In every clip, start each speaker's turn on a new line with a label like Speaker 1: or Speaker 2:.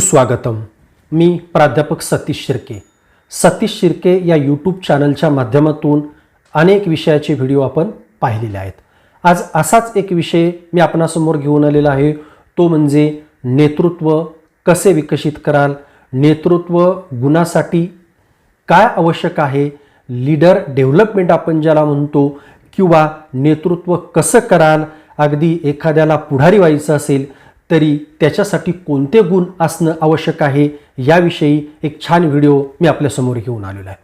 Speaker 1: सुस्वागतम. मी प्राध्यापक सतीश शिर्के. सतीश शिर्के या यूट्यूब चॅनलच्या माध्यमातून अनेक विषयाचे व्हिडिओ आपण पाहिलेले आहेत. आज असाच एक विषय मी आपणासमोर घेऊन आलेला आहे. तो म्हणजे नेतृत्व कसे विकसित कराल? नेतृत्व गुणासाठी काय आवश्यक आहे? लीडर डेव्हलपमेंट आपण ज्याला म्हणतो किंवा नेतृत्व कसं कराल? अगदी एखाद्याला पुढारी व्हायचं असेल तरी त्याच्यासाठी कोणते गुण असणं आवश्यक आहे याविषयी एक छान व्हिडिओ मी आपल्यासमोर घेऊन आलेलो आहे.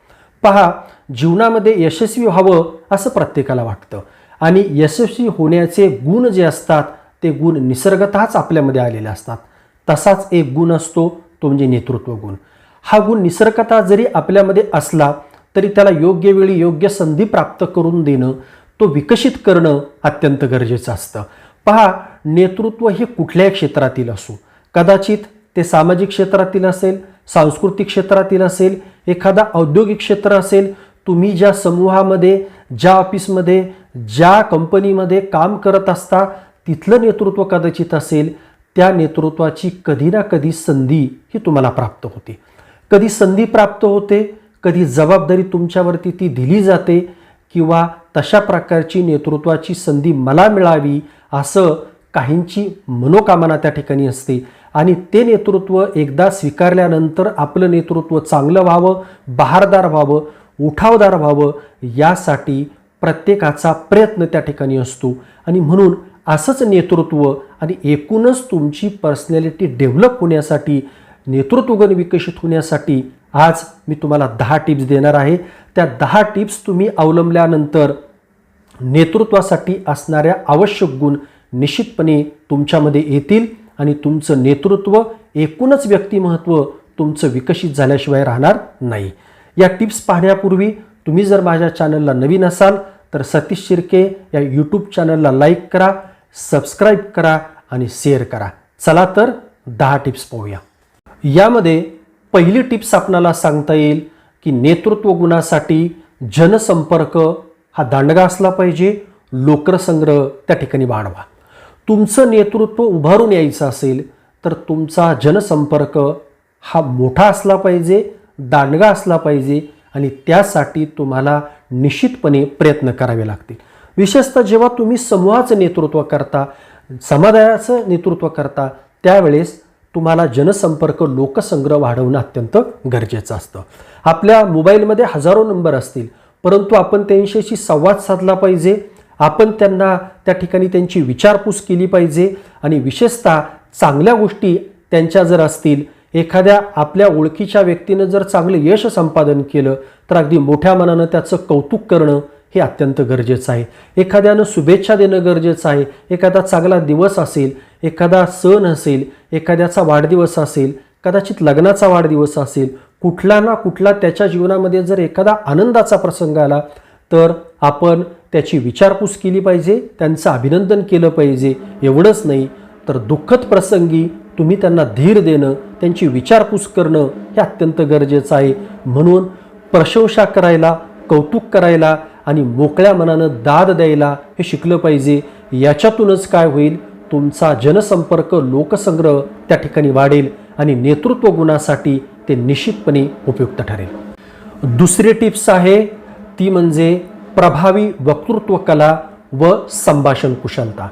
Speaker 1: पहा जीवनामध्ये यशस्वी व्हावं असं प्रत्येकाला वाटतं. आणि यशस्वी होण्याचे गुण जे असतात ते गुण निसर्गतःच आपल्यामध्ये आलेले असतात. तसाच एक गुण असतो तो म्हणजे नेतृत्व गुण. हा गुण निसर्गतः जरी आपल्यामध्ये असला तरी त्याला योग्य वेळी योग्य संधी प्राप्त करून देणं तो विकसित करणं अत्यंत गरजेचं असतं. पहा नेतृत्व हे कुठल्याही क्षेत्रातील असो. कदाचित ते सामाजिक क्षेत्रातील असेल सांस्कृतिक क्षेत्रातील असेल एखादा औद्योगिक क्षेत्र असेल तुम्ही ज्या समूहामध्ये ज्या ऑफिसमध्ये ज्या कंपनीमध्ये काम करत असता तिथलं नेतृत्व कदाचित असेल त्या नेतृत्वाची कधी ना कधी संधी ही तुम्हाला प्राप्त होते. कधी संधी प्राप्त होते कधी जबाबदारी तुमच्यावरती ती दिली जाते किंवा तशा प्रकारची नेतृत्वाची संधी मला मिळावी असं काहींची मनोकामना त्या ठिकाणी असते. आणि ते नेतृत्व एकदा स्वीकारल्यानंतर आपलं नेतृत्व चांगलं व्हावं बहारदार व्हावं उठावदार व्हावं यासाठी प्रत्येकाचा प्रयत्न त्या ठिकाणी असतो. आणि म्हणून असंच नेतृत्व आणि एकूणच तुमची पर्सनॅलिटी डेव्हलप होण्यासाठी नेतृत्वगण विकसित होण्यासाठी आज मी तुम्हाला दहा टिप्स देणार आहे. त्या दहा टिप्स तुम्ही अवलंबल्यानंतर नेतृत्वासाठी असणाऱ्या आवश्यक गुण निश्चितपणे तुमच्यामध्ये येतील आणि तुमचं नेतृत्व एकूणच व्यक्तिमत्व तुमचं विकसित झाल्याशिवाय राहणार नाही. या टिप्स पाहण्यापूर्वी तुम्ही जर माझ्या चॅनलला नवीन असाल तर सतीश शिर्के या यूट्यूब चॅनलला लाईक करा सबस्क्राईब करा आणि शेअर करा. चला तर दहा टिप्स पाहूया. यामध्ये पहिली टिप्स आपणाला सांगता येईल की नेतृत्व गुणासाठी जनसंपर्क हा दांडगा असला पाहिजे लोकरसंग्रह त्या ठिकाणी वाढवा. तुमचं नेतृत्व उभारून यायचं असेल तर तुमचा जनसंपर्क हा मोठा असला पाहिजे दांडगा असला पाहिजे आणि त्यासाठी तुम्हाला निश्चितपणे प्रयत्न करावे लागतील. विशेषतः जेव्हा तुम्ही समूहाचं नेतृत्व करता समुदायाचं नेतृत्व करता त्यावेळेस तुम्हाला जनसंपर्क लोकसंग्रह वाढवणं अत्यंत गरजेचं असतं. आपल्या मोबाईलमध्ये हजारो नंबर असतील परंतु आपण त्यांच्याशी संवाद साधला पाहिजे आपण त्यांना त्या ठिकाणी त्यांची विचारपूस केली पाहिजे आणि विशेषतः चांगल्या गोष्टी त्यांच्या जर असतील एखाद्या आपल्या ओळखीच्या व्यक्तीनं जर चांगलं यश संपादन केलं तर अगदी मोठ्या मनानं त्याचं कौतुक करणं हे अत्यंत गरजेचं आहे. एखाद्यानं शुभेच्छा देणं गरजेचं आहे. एखादा चांगला दिवस असेल एखादा सण असेल एखाद्याचा वाढदिवस असेल कदाचित लग्नाचा वाढदिवस असेल कुठला ना कुठला त्याच्या जीवनामध्ये जर एखादा आनंदाचा प्रसंग आला तर आपण त्याची विचारपूस केली पाहिजे त्यांचं अभिनंदन केलं पाहिजे एवढंच नाही तर दुःखद प्रसंगी तुम्ही त्यांना धीर देणं त्यांची विचारपूस करणं हे अत्यंत गरजेचं आहे. म्हणून प्रशंसा करायला कौतुक करायला आणि मोकळ्या मनानं दाद द्यायला हे शिकलं पाहिजे. याच्यातूनच काय होईल? तुमचा जनसंपर्क लोकसंग्रह त्या ठिकाणी वाढेल आणि नेतृत्व गुणासाठी ते निश्चितपणे उपयुक्त ठरेल. दुसरी टिप्स आहे ती म्हणजे प्रभावी वक्तृत्व कला व संभाषण कुशलता.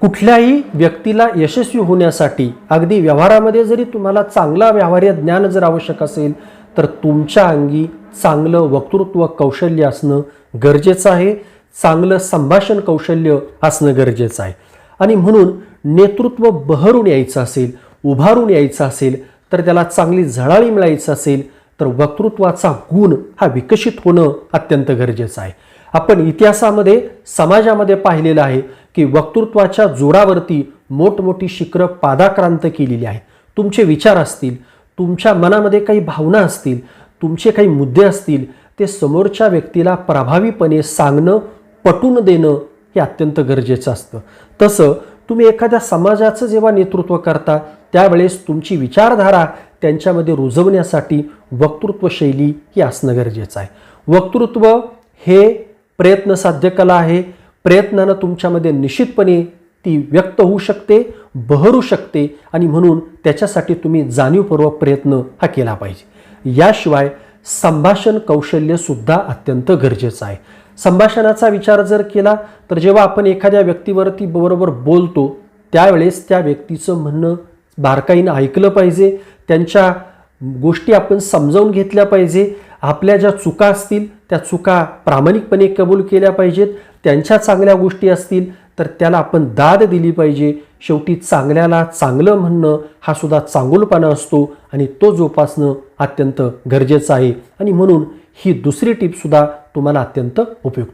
Speaker 1: कुठल्याही व्यक्तीला यशस्वी होण्यासाठी अगदी व्यवहारामध्ये जरी तुम्हाला चांगला व्यवहार्य ज्ञान जर आवश्यक असेल तर तुमच्या अंगी चांगलं वक्तृत्व कौशल्य असणं गरजेचं आहे. चांगलं संभाषण कौशल्य असणं गरजेचं आहे. आणि म्हणून नेतृत्व बहरून यायचं असेल उभारून यायचं असेल तर त्याला चांगली झळाळी मिळायचं असेल तर वक्तृत्वाचा गुण हा विकसित होणं अत्यंत गरजेचं आहे. आपण इतिहासामध्ये समाजामध्ये पाहिलेलं आहे की वक्तृत्वाच्या जोरावरती मोठमोठी शिखरं पादाक्रांत केलेली आहे तुमचे विचार असतील तुमच्या मनामध्ये काही भावना असतील तुमचे काही मुद्दे असतील ते समोरच्या व्यक्तीला प्रभावीपणे सांगणं पटून देणं हे अत्यंत गरजेचं असतं. तसं तुम्ही एखाद्या समाजाचं जेव्हा नेतृत्व करता त्यावेळेस तुमची विचारधारा त्यांच्यामध्ये रुजवण्यासाठी वक्तृत्व शैली ही असणं गरजेचं आहे. वक्तृत्व हे प्रयत्न साध्य कला आहे. प्रयत्नानं तुमच्यामध्ये निश्चितपणे ती व्यक्त होऊ शकते बहरू शकते आणि म्हणून त्याच्यासाठी तुम्ही जाणीवपूर्वक प्रयत्न हा केला पाहिजे. याशिवाय संभाषण कौशल्यसुद्धा अत्यंत गरजेचं आहे. संभाषणाचा विचार जर केला तर जेव्हा आपण एखाद्या व्यक्तीवरती बरोबर बोलतो त्यावेळेस त्या व्यक्तीचं म्हणणं बारकाईनं ऐकलं पाहिजे त्यांच्या गोष्टी आपण समजावून घेतल्या पाहिजे आपल्या ज्या चुका असतील त्या चुका प्रामाणिकपणे कबूल केल्या पाहिजेत त्यांच्या चांगल्या गोष्टी असतील तर त्याला आपण दाद दिली पाहिजे. शेवटी चांगल्याला चांगलं म्हणणं हा सुद्धा चांगुलपणा असतो आणि तो जोपासणं अत्यंत गरजेचं आहे. आणि म्हणून ही दुसरी टिपसुद्धा तुम्हाला अत्यंत उपयुक्त.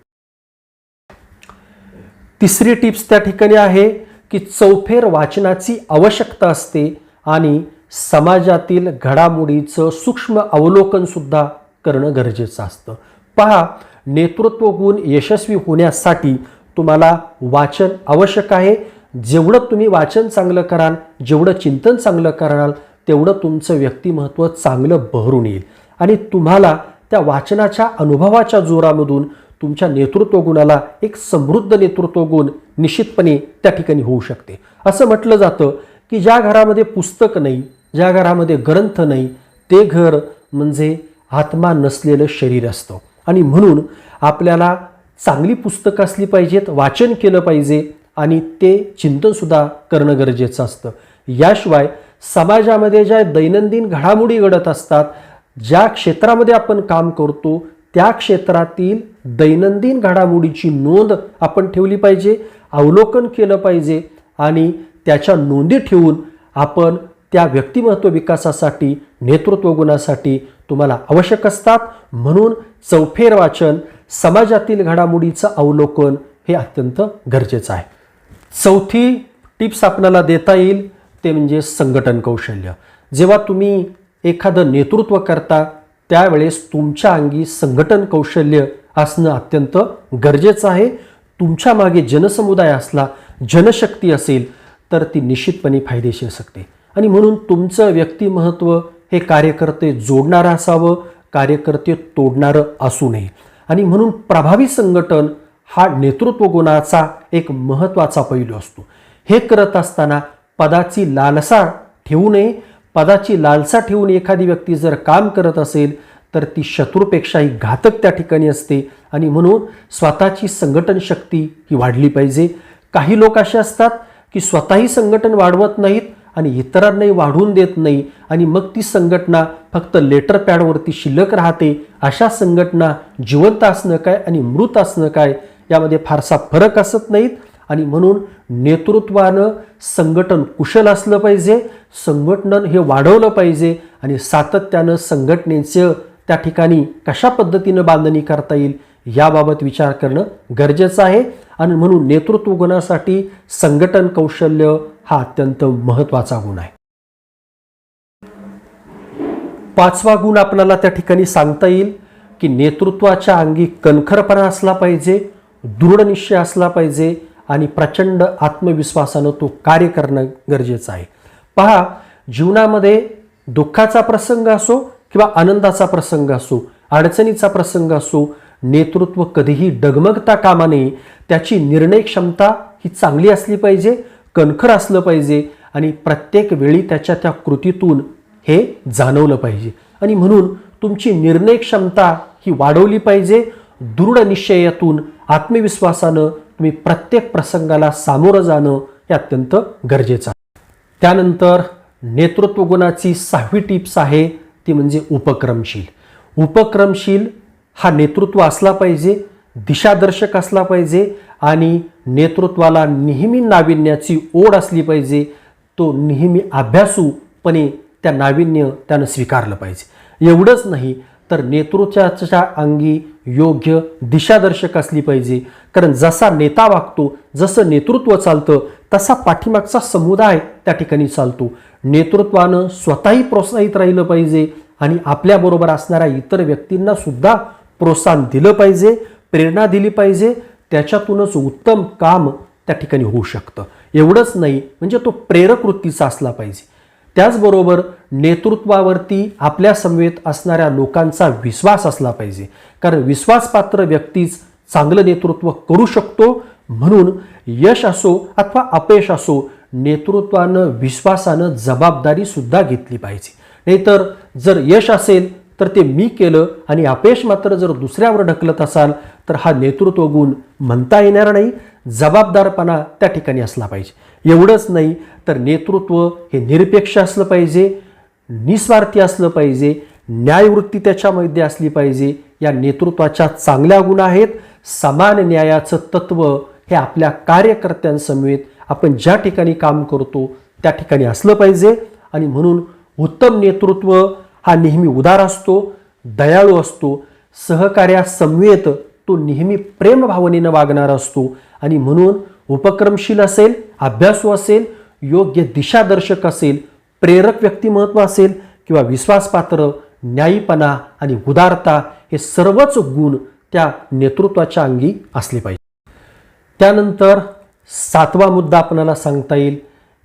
Speaker 1: तिसरी टिप्स त्या ठिकाणी आहे की चौफेर वाचनाची आवश्यकता असते आणि समाजातील घडामोडीचं सूक्ष्म अवलोकनसुद्धा करणं गरजेचं असतं. पहा नेतृत्व गुण यशस्वी होण्यासाठी तुम्हाला वाचन आवश्यक आहे. जेवढं तुम्ही वाचन चांगलं कराल जेवढं चिंतन चांगलं कराल तेवढं तुमचं व्यक्तिमत्व चांगलं बहरून येईल. आणि तुम्हाला त्या वाचनाच्या अनुभवाच्या जोरामधून तुमच्या नेतृत्व गुणाला एक समृद्ध नेतृत्व गुण निश्चितपणे त्या ठिकाणी होऊ शकते. असं म्हटलं जातं की ज्या घरामध्ये पुस्तक नाही ज्या घरामध्ये ग्रंथ नाही ते घर म्हणजे आत्मा नसलेलं शरीर असतं. आणि म्हणून आपल्याला चांगली पुस्तकं असली पाहिजेत वाचन केलं पाहिजे आणि ते चिंतनसुद्धा करणं गरजेचं असतं. याशिवाय समाजामध्ये ज्या दैनंदिन घडामोडी घडत असतात ज्या क्षेत्रामध्ये आपण काम करतो त्या क्षेत्रातील दैनंदिन घडामोडीची नोंद आपण ठेवली पाहिजे अवलोकन केलं पाहिजे आणि त्याच्या नोंदी ठेवून आपण त्या व्यक्तिमत्व विकासासाठी नेतृत्व गुणासाठी तुम्हाला आवश्यक असतात. म्हणून चौफेर वाचन समाजातील घडामोडीचं अवलोकन हे अत्यंत गरजेचं आहे. चौथी टिप्स आपल्याला देता येईल ते म्हणजे संघटन कौशल्य. जेव्हा तुम्ही एखादं नेतृत्व करता त्यावेळेस तुमच्या अंगी संघटन कौशल्य असणं अत्यंत गरजेचं आहे. तुमच्या मागे जनसमुदाय असला जनशक्ती असेल तर ती निश्चितपणे फायदेशीर असते. आणि म्हणून तुमचं व्यक्तिमहत्व हे कार्यकर्ते जोडणारं असावं कार्यकर्ते तोडणारं असू नये. आणि म्हणून प्रभावी संघटन हा नेतृत्व गुणाचा एक महत्त्वाचा पैलू असतो. हे करत असताना पदाची लालसा ठेवू नये पदाची लालसा ठेवून एखादी व्यक्ती जर काम करत असेल तर ती शत्रूपेक्षाही घातक त्या ठिकाणी असते. आणि म्हणून स्वतःची संघटन शक्ती ही वाढली पाहिजे. काही लोक असे असतात की स्वतःही संघटन वाढवत नाहीत आणि इतरांनाही वाढवून देत नाही. आणि मग ती संघटना फक्त लेटर पॅडवरती शिल्लक राहते. अशा संघटना जिवंत असणं काय आणि मृत असणं काय? यामध्ये फारसा फरक असत नाहीत. आणि म्हणून नेतृत्वानं संघटन कुशल असलं पाहिजे संघटन हे वाढवलं पाहिजे आणि सातत्यानं संघटनेचं त्या ठिकाणी कशा पद्धतीनं बांधणी करता येईल याबाबत विचार करणं गरजेचं आहे. आणि म्हणून नेतृत्व गुणासाठी संघटन कौशल्य हा अत्यंत महत्त्वाचा गुण आहे. पाचवा गुण आपल्याला त्या ठिकाणी सांगता येईल की नेतृत्वाच्या अंगी कणखरपणा असला पाहिजे दृढ निश्चय असला पाहिजे आणि प्रचंड आत्मविश्वासानं तो कार्य करणं गरजेचं आहे. पहा जीवनामध्ये दुःखाचा प्रसंग असो किंवा आनंदाचा प्रसंग असो अडचणीचा प्रसंग असो नेतृत्व कधीही डगमगता कामा नये त्याची निर्णय क्षमता ही चांगली असली पाहिजे कणखर असलं पाहिजे आणि प्रत्येक वेळी त्याच्या त्या कृतीतून हे जाणवलं पाहिजे. आणि म्हणून तुमची निर्णय क्षमता ही वाढवली पाहिजे दृढ निश्चयातून आत्मविश्वासानं तुम्ही प्रत्येक प्रसंगाला सामोरं जाणं हे अत्यंत गरजेचं आहे. त्यानंतर नेतृत्व गुणाची सहावी टिप्स आहे ती म्हणजे उपक्रमशील. उपक्रमशील हा नेतृत्व असला पाहिजे दिशादर्शक असला पाहिजे आणि नेतृत्वाला नेहमी नाविन्याची ओढ असली पाहिजे तो नेहमी अभ्यासूपणे त्या नाविन्य त्यानं स्वीकारलं पाहिजे. एवढंच नाही तर नेतृत्वाच्या अंगी योग्य दिशादर्शक असली पाहिजे. कारण जसा नेता वागतो जसं नेतृत्व चालतं तसा पाठीमागचा समुदाय त्या ठिकाणी चालतो. नेतृत्वानं स्वतःही प्रोत्साहित राहिलं पाहिजे आणि आपल्याबरोबर असणाऱ्या इतर व्यक्तींना सुद्धा प्रोत्साहन दिलं पाहिजे प्रेरणा दिली पाहिजे. त्याच्यातूनच उत्तम काम त्या ठिकाणी होऊ शकतं. एवढंच नाही म्हणजे तो प्रेरक वृत्तीचा असला पाहिजे. त्याचबरोबर नेतृत्वावरती आपल्या समवेत असणाऱ्या लोकांचा विश्वास असला पाहिजे. कारण विश्वासपात्र व्यक्तीच चांगलं नेतृत्व करू शकतो. म्हणून यश असो अथवा अपयश असो नेतृत्वानं विश्वासानं जबाबदारी सुद्धा घेतली पाहिजे. नाहीतर जर यश असेल तर ते मी केलं आणि अपयश मात्र जर दुसऱ्यावर ढकलत असाल तर हा नेतृत्व गुण म्हणता येणार नाही जबाबदारपणा त्या ठिकाणी असला पाहिजे. एवढंच नाही तर नेतृत्व हे निरपेक्ष असलं पाहिजे निस्वार्थी असलं पाहिजे न्यायवृत्ती त्याच्यामध्ये असली पाहिजे. या नेतृत्वाच्या चांगल्या गुण आहेत. समान न्यायाचं तत्त्व हे आपल्या कार्यकर्त्यांसमवेत आपण ज्या ठिकाणी काम करतो त्या ठिकाणी असलं पाहिजे. आणि म्हणून उत्तम नेतृत्व हा नेहमी उदार असतो दयाळू असतो सहकार्यासमवेत तो नेहमी प्रेमभावनेनं वागणारा असतो. आणि म्हणून उपक्रमशील असेल अभ्यासू असेल योग्य दिशादर्शक असेल प्रेरक व्यक्तिमत्व असेल किंवा विश्वासपात्र न्यायीपणा आणि उदारता हे सर्वच गुण त्या नेतृत्वाच्या अंगी असले पाहिजे. त्यानंतर सातवा मुद्दा आपणाला सांगता येईल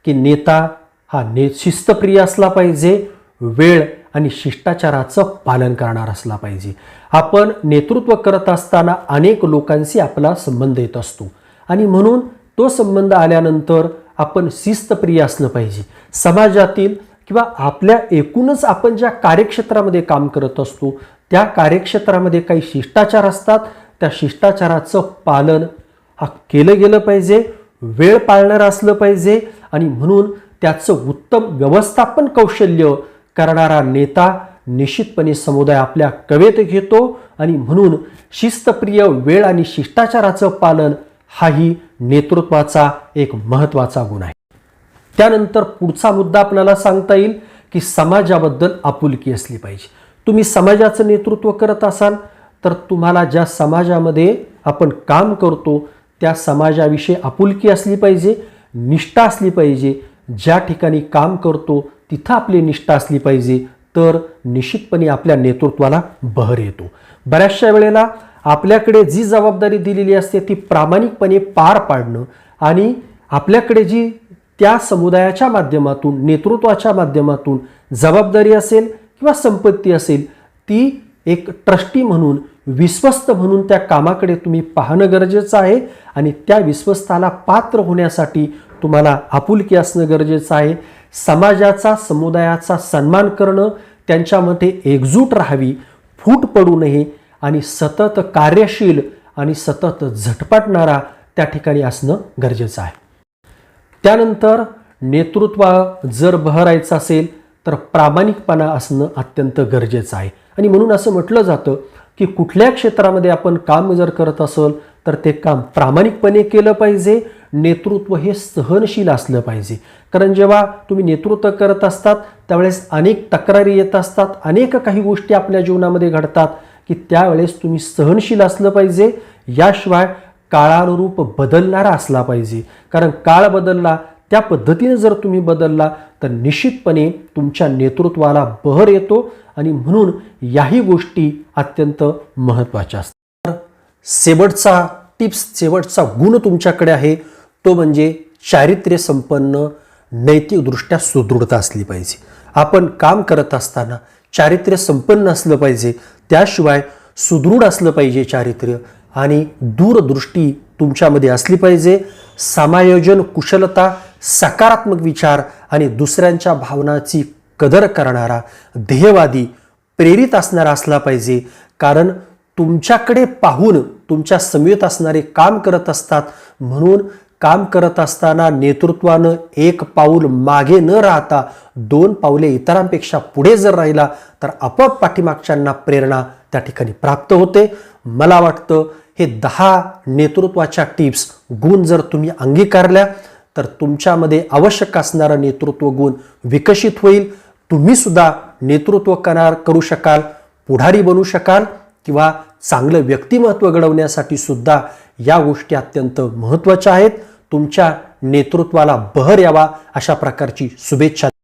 Speaker 1: की नेता हा ने शिस्तप्रिय असला पाहिजे वेळ आणि शिष्टाचाराचं पालन करणार असला पाहिजे. आपण नेतृत्व करत असताना अनेक लोकांशी आपला संबंध येत असतो. आणि म्हणून तो संबंध आल्यानंतर आपण शिस्तप्रिय असलं पाहिजे. समाजातील किंवा आपल्या एकूणच आपण ज्या कार्यक्षेत्रामध्ये काम करत असतो त्या कार्यक्षेत्रामध्ये काही शिष्टाचार असतात. त्या शिष्टाचाराचं पालन हा केलं गेलं पाहिजे वेळ पाळणारं असलं पाहिजे. आणि म्हणून त्याचं उत्तम व्यवस्थापन कौशल्य करणारा नेता निश्चितपणे समुदाय आपल्या कवेत घेतो आणि म्हणून शिस्तप्रिय वेळ आणि शिष्टाचाराचं पालन हाही नेतृत्वाचा एक महत्त्वाचा गुण आहे. त्यानंतर पुढचा मुद्दा आपल्याला सांगता येईल की समाजाबद्दल आपुलकी असली पाहिजे. तुम्ही समाजाचं नेतृत्व करत असाल तर तुम्हाला ज्या समाजामध्ये आपण काम करतो त्या समाजाविषयी आपुलकी असली पाहिजे निष्ठा असली पाहिजे. ज्या ठिकाणी काम करतो तिथं आपली निष्ठा असली पाहिजे तर निश्चितपणे आपल्या नेतृत्वाला बहर येतो. बऱ्याचशा वेळेला आपल्याकडे जी जबाबदारी दिलेली असते ती प्रामाणिकपणे पार पाडणं आणि आपल्याकडे जी त्या समुदायाच्या माध्यमातून नेतृत्वाच्या माध्यमातून जबाबदारी असेल किंवा संपत्ती असेल ती एक ट्रस्टी म्हणून विश्वस्त म्हणून त्या कामाकडे तुम्ही पाहणं गरजेचं आहे आणि त्या विश्वस्ताला पात्र होण्यासाठी तुम्हाला आपुलकी असणं गरजेचं आहे. समाजाचा समुदायाचा सन्मान करणं त्यांच्यामध्ये एकजूट राहावी फूट पडू नये आणि सतत कार्यशील आणि सतत झटपटणारा त्या ठिकाणी असणं गरजेचं आहे. त्यानंतर नेतृत्व जर बहरायचं असेल तर प्रामाणिकपणा असणं अत्यंत गरजेचं आहे. आणि म्हणून असं म्हटलं जातं की कुठल्या क्षेत्रामध्ये आपण काम जर करत असेल तर ते काम प्रामाणिकपणे केलं पाहिजे नेतृत्व हे सहनशील असलं पाहिजे. कारण जेव्हा तुम्ही नेतृत्व करत असतात त्यावेळेस अनेक तक्रारी येत असतात अनेक काही गोष्टी आपल्या जीवनामध्ये घडतात की त्यावेळेस तुम्ही सहनशील असलं पाहिजे. याशिवाय काळानुरूप बदलणारा असला पाहिजे. कारण काळ बदलला त्या पद्धतीने जर तुम्ही बदलला तर निश्चितपणे तुमच्या नेतृत्वाला बहर येतो आणि म्हणून याही गोष्टी अत्यंत महत्त्वाच्या असतात. शेवटचा टिप्स शेवटचा गुण तुमच्याकडे आहे. तो म्हणजे चारित्र्य संपन्न नैतिकदृष्ट्या सुदृढता असली पाहिजे. आपण काम करत असताना चारित्र्य संपन्न असलं पाहिजे. त्याशिवाय सुदृढ असलं पाहिजे चारित्र्य आणि दूरदृष्टी तुमच्यामध्ये असली पाहिजे. समायोजन कुशलता सकारात्मक विचार आणि दुसऱ्यांच्या भावनाची कदर करणारा ध्येयवादी प्रेरित असणारा असला पाहिजे. कारण तुमच्याकडे पाहून तुमच्या समवेत असणारे काम करत असतात. म्हणून काम करत असताना नेतृत्वानं एक पाऊल मागे न राहता दोन पावले इतरांपेक्षा पुढे जर राहिला तर आपोआप पाठीमागच्यांना प्रेरणा त्या ठिकाणी प्राप्त होते. मला वाटतं हे दहा नेतृत्वाच्या टिप्स गुण जर तुम्ही अंगीकारल्या तर तुमच्यामध्ये आवश्यक असणारा नेतृत्व गुण विकसित होईल. तुम्हीसुद्धा नेतृत्व करणार करू शकाल पुढारी बनू शकाल. किंवा चांगलं व्यक्तिमत्व घडवण्यासाठी सुद्धा या गोष्टी अत्यंत महत्त्वाच्या आहेत. तुमच्या नेतृत्वाला बहर यावा अशा प्रकारची शुभेच्छा